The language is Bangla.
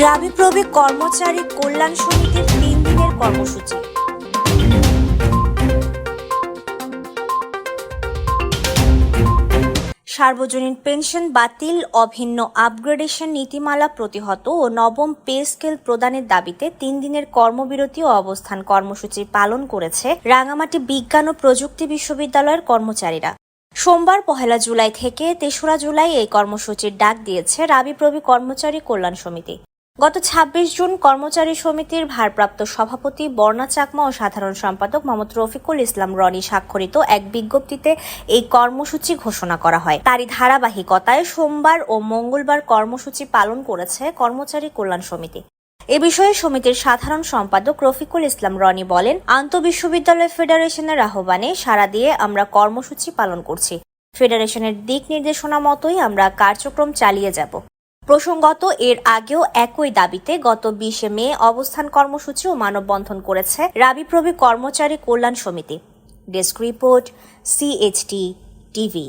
রাবিপ্রবি কর্মচারী কল্যাণ সমিতির তিন দিনের কর্মসূচি। সার্বজনীন পেনশন বাতিল, অভিন্ন আপগ্রেডেশন নীতিমালা প্রতিহত ও নবম পে স্কেল প্রদানের দাবিতে তিন দিনের কর্মবিরতি ও অবস্থান কর্মসূচি পালন করেছে রাঙামাটি বিজ্ঞান ও প্রযুক্তি বিশ্ববিদ্যালয়ের কর্মচারীরা। সোমবার পহেলা জুলাই থেকে তেসরা জুলাই এই কর্মসূচির ডাক দিয়েছে রাবিপ্রবি কর্মচারী কল্যাণ সমিতি। গত ২৬ জুন কর্মচারী সমিতির ভারপ্রাপ্ত সভাপতি, বর্ণা চাকমা ও সাধারণ সম্পাদক মোহাম্মদ রফিকুল ইসলাম রনি স্বাক্ষরিত এক বিজ্ঞপ্তিতে এই কর্মসূচি ঘোষণা করা হয়। তারই ধারাবাহিকতায় সোমবার ও মঙ্গলবার কর্মসূচি পালন করেছে কর্মচারী কল্যাণ সমিতি। এ বিষয়ে সমিতির সাধারণ সম্পাদক রফিকুল ইসলাম রনি বলেন, আন্তঃবিশ্ববিদ্যালয় ফেডারেশনের আহ্বানে সাড়া দিয়ে আমরা কর্মসূচি পালন করছি। ফেডারেশনের দিক নির্দেশনা মতোই আমরা কার্যক্রম চালিয়ে যাব। প্রসঙ্গত, এর আগেও একই দাবিতে গত বিশে মে অবস্থান কর্মসূচি ও মানববন্ধন করেছে রাবিপ্রবি কর্মচারী কল্যাণ সমিতি। Desk report CHT TV